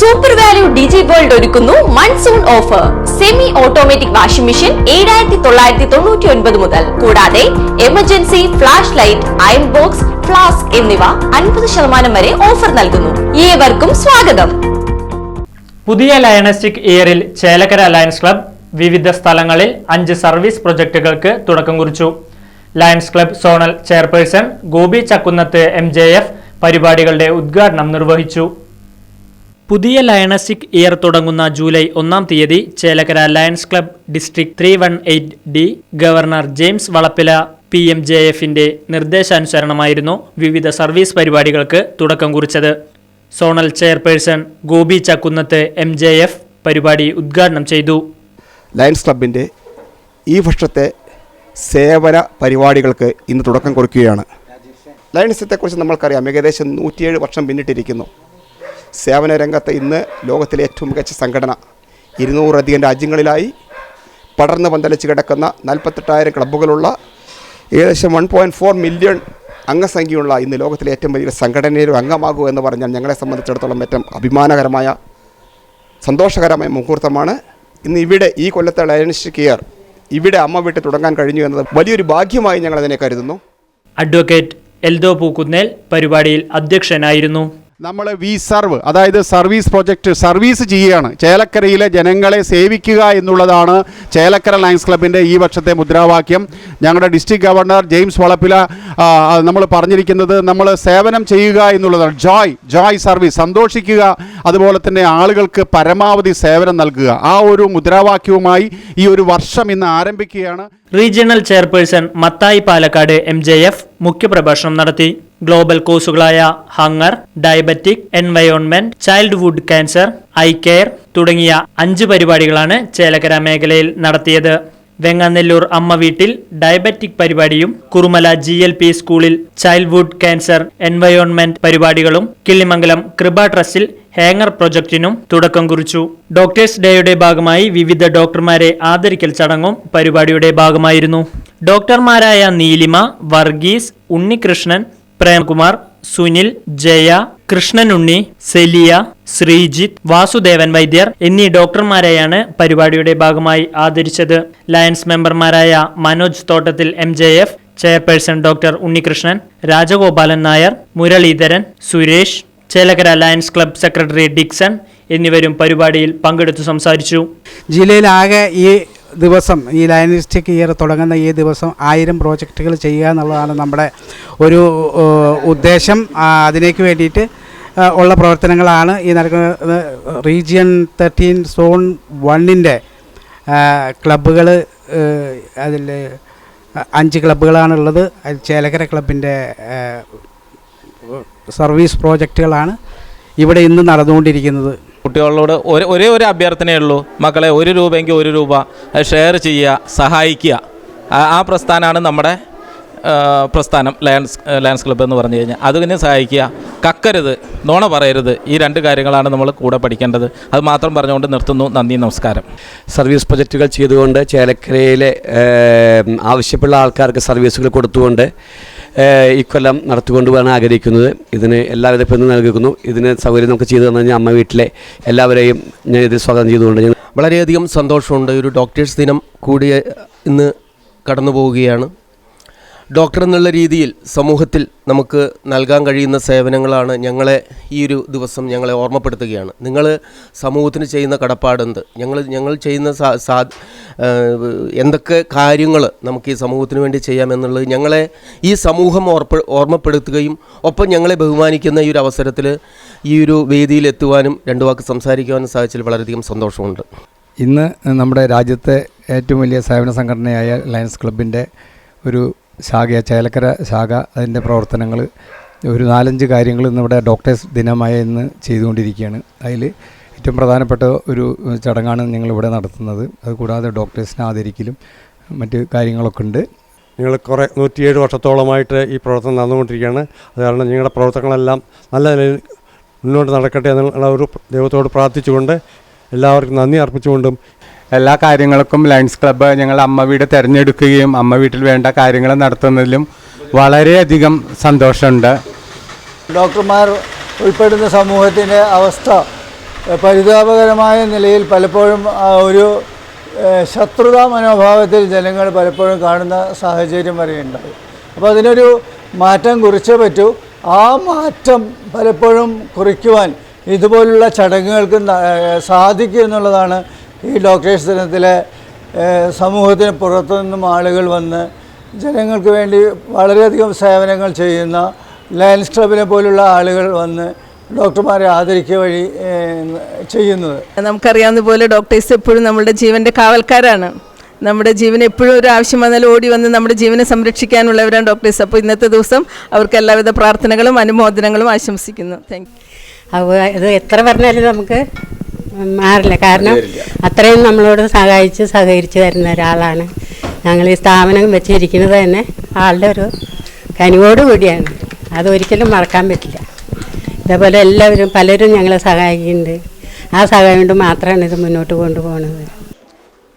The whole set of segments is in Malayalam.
സൂപ്പർ വാല്യൂ ഡിജി വേൾഡ് ഒരുക്കുന്നു. Monsoon offer semi automatic washing machine ഏഴായിരത്തി തൊള്ളായിരത്തി തൊണ്ണൂറ്റി ഒൻപത് മുതൽ. കൂടാതെ emergency flash light iron box flask എന്നിവ അൻപത് ശതമാനം വരെ ഓഫർ നൽകുന്നു. ഏവർക്കും സ്വാഗതം. പുതിയ ലയണസ്റ്റിക് ഇയറിൽ ചേലക്കര ലയൺസ് ക്ലബ് വിവിധ സ്ഥലങ്ങളിൽ അഞ്ച് സർവീസ് പ്രൊജക്ടുകൾക്ക് തുടക്കം കുറിച്ചു. Lions club zonal chairperson Gopi Chakkunnath M പരിപാടികളുടെ ഉദ്ഘാടനം നിർവഹിച്ചു. പുതിയ ലയണസ്റ്റിക് ഇയർ തുടങ്ങുന്ന ജൂലൈ ഒന്നാം തീയതി Chelakkara Lions club district three one eight D governor James Valappila P M J എഫിന്റെ നിർദ്ദേശാനുസരണമായിരുന്നു വിവിധ സർവീസ് പരിപാടികൾക്ക് തുടക്കം കുറിച്ചത്. Zonal chairperson Gopi Chakkunnath M J F പരിപാടി ഉദ്ഘാടനം ചെയ്തു. ലയൺസ് ക്ലബിന്റെ ഈ വർഷത്തെ സേവന പരിപാടികൾക്ക് ഇന്ന് തുടക്കം കുറിക്കുകയാണ്. ലയൺസത്തെക്കുറിച്ച് നമ്മൾക്കറിയാം. ഏകദേശം നൂറ്റിയേഴ് വർഷം പിന്നിട്ടിരിക്കുന്നു. സേവന രംഗത്ത് ഇന്ന് ലോകത്തിലെ ഏറ്റവും മികച്ച സംഘടന. ഇരുന്നൂറധികം രാജ്യങ്ങളിലായി പടർന്ന് പന്തലിച്ച് കിടക്കുന്ന നാൽപ്പത്തെട്ടായിരം ക്ലബ്ബുകളുള്ള ഏകദേശം വൺ പോയിന്റ് ഫോർ മില്യൺ അംഗസംഖ്യയുള്ള ഇന്ന് ലോകത്തിലെ ഏറ്റവും വലിയ സംഘടനയിലും അംഗമാകൂ എന്ന് പറഞ്ഞാൽ ഞങ്ങളെ സംബന്ധിച്ചിടത്തോളം ഏറ്റവും അഭിമാനകരമായ സന്തോഷകരമായ മുഹൂർത്തമാണ്. ഇന്ന് ഇവിടെ ഈ കൊല്ലത്തെ ലയൻസ് കെയർ ഇവിടെ അമ്മ വീട്ടിൽ തുടങ്ങാൻ കഴിഞ്ഞു എന്നത് വലിയൊരു ഭാഗ്യമായി ഞങ്ങൾ അതിനെ കരുതുന്നു. അഡ്വക്കേറ്റ് എൽദോ പൂക്കുന്നേൽ പരിപാടിയിൽ അധ്യക്ഷനായിരുന്നു. നമ്മൾ വി സർവ് അതായത് സർവീസ് പ്രൊജക്റ്റ് സർവീസ് ചെയ്യുകയാണ്. ചേലക്കരയിലെ ജനങ്ങളെ സേവിക്കുക എന്നുള്ളതാണ് ചേലക്കര ലയൻസ് ക്ലബിന്റെ ഈ വർഷത്തെ മുദ്രാവാക്യം. ഞങ്ങളുടെ ഡിസ്ട്രിക്ട് ഗവർണർ ജെയിംസ് വളപ്പില നമ്മൾ പറഞ്ഞിരിക്കുന്നത് നമ്മൾ സേവനം ചെയ്യുക എന്നുള്ളതാണ്. ജോയ് ജോയ് സർവീസ് സന്തോഷിക്കുക. അതുപോലെ തന്നെ ആളുകൾക്ക് പരമാവധി സേവനം നൽകുക. ആ ഒരു മുദ്രാവാക്യവുമായി ഈ ഒരു വർഷം ഇന്ന് ആരംഭിക്കുകയാണ്. Regional chairperson Mathai Palakkad M J F മുഖ്യപ്രഭാഷണം നടത്തി. Global കോഴ്സുകളായ hunger diabetic environment childhood cancer eye care തുടങ്ങിയ അഞ്ച് പരിപാടികളാണ് ചേലക്കര മേഖലയിൽ നടത്തിയത്. വെങ്ങാനെല്ലൂർ അമ്മ വീട്ടിൽ ഡയബറ്റിക് പരിപാടിയും കുറുമല ജി എൽ പി സ്കൂളിൽ ചൈൽഡ്ഹുഡ് ക്യാൻസർ എൻവയോൺമെന്റ് പരിപാടികളും കിള്ളിമംഗലം കൃപ ട്രസ്റ്റിൽ ഹാങ്ങർ പ്രൊജക്ടിനും തുടക്കം കുറിച്ചു. ഡോക്ടേഴ്സ് ഡേയുടെ ഭാഗമായി വിവിധ ഡോക്ടർമാരെ ആദരിക്കൽ ചടങ്ങും പരിപാടിയുടെ ഭാഗമായിരുന്നു. ഡോക്ടർമാരായ നീലിമ വർഗീസ് ഉണ്ണികൃഷ്ണൻ പ്രേംകുമാർ സുനിൽ ജയ കൃഷ്ണനുണ്ണി സെലിയ ശ്രീജിത്ത് വാസുദേവൻ വൈദ്യർ എന്നീ ഡോക്ടർമാരെയാണ് പരിപാടിയുടെ ഭാഗമായി ആദരിച്ചത്. ലയൺസ് മെമ്പർമാരായ Manoj Thottathil M J F chairperson doctor Unnikrishnan Rajagopalan Nair Muraleedharan Suresh Chelakkara Lions club secretary Dixon എന്നിവരും പരിപാടിയിൽ പങ്കെടുത്തു സംസാരിച്ചു. ജില്ലയിലാകെ ഈ ദിവസം ഈ ലയനിസ്റ്റിക് ഇയർ തുടങ്ങുന്ന ഈ ദിവസം ആയിരം പ്രോജക്റ്റുകൾ ചെയ്യുക എന്നുള്ളതാണ് നമ്മുടെ ഒരു ഉദ്ദേശം. അതിനേക്ക് വേണ്ടിയിട്ട് ഉള്ള പ്രവർത്തനങ്ങളാണ് ഈ നടക്കുന്നത്. റീജിയൻ തേർട്ടീൻ സോൺ വണ്ണിന്റെ ക്ലബ്ബുകൾ അതിൽ അഞ്ച് ക്ലബ്ബുകളാണുള്ളത്. അതിൽ ചേലക്കര ക്ലബിന്റെ സർവീസ് പ്രോജക്റ്റുകളാണ് ഇവിടെ ഇന്ന് നടന്നുകൊണ്ടിരിക്കുന്നത്. കുട്ടികളോട് ഒരു ഒരേ അഭ്യർത്ഥനയേ ഉള്ളൂ. മക്കളെ ഒരു രൂപയെങ്കിൽ ഒരു രൂപ. ഷെയർ ചെയ്യുക സഹായിക്കുക. ആ- പ്രസ്ഥാനമാണ് നമ്മുടെ പ്രസ്ഥാനം ലയൺസ് ലയൺസ് ക്ലബ്ബ് എന്ന് പറഞ്ഞു കഴിഞ്ഞാൽ. അതിനെ സഹായിക്കുക. കക്കരുത് നോണ പറയരുത്. ഈ രണ്ട് കാര്യങ്ങളാണ് നമ്മൾ കൂടെ പഠിക്കേണ്ടത്. അത് മാത്രം പറഞ്ഞുകൊണ്ട് നിർത്തുന്നു. നന്ദി നമസ്കാരം. സർവീസ് പ്രൊജക്റ്റുകൾ ചെയ്തുകൊണ്ട് ചേലക്കരയിലെ ആവശ്യമുള്ള ആൾക്കാർക്ക് സർവീസുകൾ കൊടുത്തുകൊണ്ട് ഇക്കൊല്ലം നടത്തിക്കൊണ്ട് പോകാൻ ആഗ്രഹിക്കുന്നത്. ഇതിന് എല്ലാവിധ പിന്തുണ നൽകുന്നു ഇതിന് സൗകര്യം നമുക്ക് ചെയ്തു തന്നു അമ്മ വീട്ടിലെ എല്ലാവരെയും ഞാൻ ഇതിൽ സ്വാഗതം ചെയ്തുകൊണ്ട് വളരെയധികം സന്തോഷമുണ്ട്. ഒരു ഡോക്ടേഴ്സ് ദിനം കൂടി ഇന്ന് കടന്നു പോവുകയാണ് ഡോക്ടർ എന്നുള്ള രീതിയിൽ സമൂഹത്തിൽ നമുക്ക് നൽകാൻ കഴിയുന്ന സേവനങ്ങളാണ് ഞങ്ങളെ ഈ ഒരു ദിവസം ഞങ്ങളെ ഓർമ്മപ്പെടുത്തുകയാണ്. നിങ്ങൾ സമൂഹത്തിന് ചെയ്യുന്ന കടപ്പാടെന്ത്? ഞങ്ങൾ ഞങ്ങൾ ചെയ്യുന്ന സാ എന്തൊക്കെ കാര്യങ്ങൾ നമുക്ക് ഈ സമൂഹത്തിന് വേണ്ടി ചെയ്യാമെന്നുള്ളത് ഞങ്ങളെ ഈ സമൂഹം ഓർപ്പ ഓർമ്മപ്പെടുത്തുകയും ഒപ്പം ഞങ്ങളെ ബഹുമാനിക്കുന്ന ഈ ഒരു അവസരത്തിൽ ഈ ഒരു വേദിയിൽ എത്തുവാനും രണ്ടു വാക്ക് സംസാരിക്കുവാനും സാധിച്ചതിൽ വളരെയധികം സന്തോഷമുണ്ട്. ഇന്ന് നമ്മുടെ രാജ്യത്തെ ഏറ്റവും വലിയ സേവന സംഘടനയായ ലയൺസ് ക്ലബിന്റെ ഒരു ശാഖ ചേലക്കര ശാഖ അതിന്റെ പ്രവർത്തനങ്ങൾ ഒരു നാലഞ്ച് കാര്യങ്ങൾ ഇന്നിവിടെ ഡോക്ടേഴ്സ് ദിനമായ ഇന്ന് ചെയ്തുകൊണ്ടിരിക്കുകയാണ്. അതിൽ ഏറ്റവും പ്രധാനപ്പെട്ട ഒരു ചടങ്ങാണ് ഞങ്ങളിവിടെ നടത്തുന്നത്. അതുകൂടാതെ ഡോക്ടേഴ്സിനെ ആദരിക്കലും മറ്റ് കാര്യങ്ങളൊക്കെ ഉണ്ട്. ഞങ്ങൾ കുറേ നൂറ്റിയേഴ് വർഷത്തോളമായിട്ട് ഈ പ്രവർത്തനം നടന്നുകൊണ്ടിരിക്കുകയാണ്. അത് കാരണം നിങ്ങളുടെ പ്രവർത്തനങ്ങളെല്ലാം നല്ല നിലയിൽ മുന്നോട്ട് നടക്കട്ടെ എന്നുള്ള ഒരു ദൈവത്തോട് പ്രാർത്ഥിച്ചുകൊണ്ട് എല്ലാവർക്കും നന്ദി അർപ്പിച്ചുകൊണ്ടും എല്ലാ കാര്യങ്ങൾക്കും ലയൺസ് ക്ലബ്ബ് ഞങ്ങൾ അമ്മ വീട് തിരഞ്ഞെടുക്കുകയും അമ്മ വീട്ടിൽ വേണ്ട കാര്യങ്ങൾ നടത്തുന്നതിലും വളരെയധികം സന്തോഷമുണ്ട്. ഡോക്ടർമാർ ഉൾപ്പെടുന്ന സമൂഹത്തിന്റെ അവസ്ഥ പരിതാപകരമായ നിലയിൽ പലപ്പോഴും ഒരു ശത്രുതാ മനോഭാവത്തിൽ ജനങ്ങൾ പലപ്പോഴും കാണുന്ന സാഹചര്യം വരെയുണ്ടായി അപ്പോൾ അതിനൊരു മാറ്റം കുറിച്ചേ പറ്റൂ. ആ മാറ്റം പലപ്പോഴും കുറിക്കുവാൻ ഇതുപോലുള്ള ചടങ്ങുകൾക്ക് സാധിക്കും എന്നുള്ളതാണ് ഈ ഡോക്ടേഴ്സ് ദിനത്തിൽ സമൂഹത്തിന് പുറത്തു നിന്നും ആളുകൾ വന്ന് ജനങ്ങൾക്ക് വേണ്ടി വളരെയധികം സേവനങ്ങൾ ചെയ്യുന്ന ലയൻസ് ക്ലബിനെ പോലുള്ള ആളുകൾ വന്ന് ഡോക്ടർമാരെ ആദരിക്കുക വഴി ചെയ്യുന്നത്. നമുക്കറിയാവുന്ന പോലെ ഡോക്ടേഴ്സ് എപ്പോഴും നമ്മുടെ ജീവന്റെ കാവൽക്കാരാണ്. നമ്മുടെ ജീവൻ എപ്പോഴും ഒരു ആവശ്യം വന്നാൽ ഓടി വന്ന് നമ്മുടെ ജീവനെ സംരക്ഷിക്കാനുള്ളവരാണ് ഡോക്ടേഴ്സ്. അപ്പോൾ ഇന്നത്തെ ദിവസം അവർക്ക് എല്ലാവിധ പ്രാർത്ഥനകളും അനുമോദനങ്ങളും ആശംസിക്കുന്നു. താങ്ക് അപ്പോൾ ഇത് എത്ര പറഞ്ഞാലും നമുക്ക് മാറില്ല. കാരണം അത്രയും നമ്മളോട് സഹായിച്ച് സഹകരിച്ച് തരുന്ന ഒരാളാണ്. ഞങ്ങൾ ഈ സ്ഥാപനം വെച്ചിരിക്കുന്നത് തന്നെ ആളുടെ ഒരു കനിവോട് കൂടിയാണ്. അതൊരിക്കലും മറക്കാൻ പറ്റില്ല. ഇതേപോലെ എല്ലാവരും പലരും ഞങ്ങളെ സഹായിക്കുന്നുണ്ട്. ആ സഹായം കൊണ്ട് മാത്രമാണ് ഇത് മുന്നോട്ട് കൊണ്ടുപോകുന്നത്.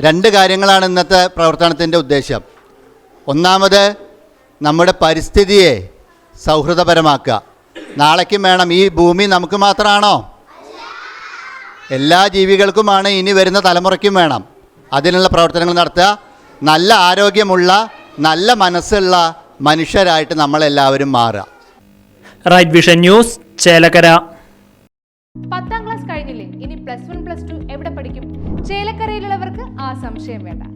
രണ്ട് കാര്യങ്ങളാണ് ഇന്നത്തെ പ്രവർത്തനത്തിന്റെ ഉദ്ദേശം. ഒന്നാമത് നമ്മുടെ പരിസ്ഥിതിയെ സൗഹൃദപരമാക്കുക. നാളേക്കും വേണം. ഈ ഭൂമി നമുക്ക് മാത്രമാണോ? എല്ലാ ജീവികൾക്കുമാണ് ഇനി വരുന്ന തലമുറയ്ക്കും വേണം. അതിനുള്ള പ്രവർത്തനങ്ങൾ നടത്തുക. നല്ല ആരോഗ്യമുള്ള നല്ല മനസ്സുള്ള മനുഷ്യരായിട്ട് നമ്മളെല്ലാവരും മാറുക. Right vision news Chelakkara. പത്താം ക്ലാസ് കഴിഞ്ഞില്ലേ? ഇനി പ്ലസ് വൺ പ്ലസ് ടു എവിടെ പഠിക്കും? ചേലക്കരയിലുള്ളവർക്ക് ആ സംശയം വേണ്ട.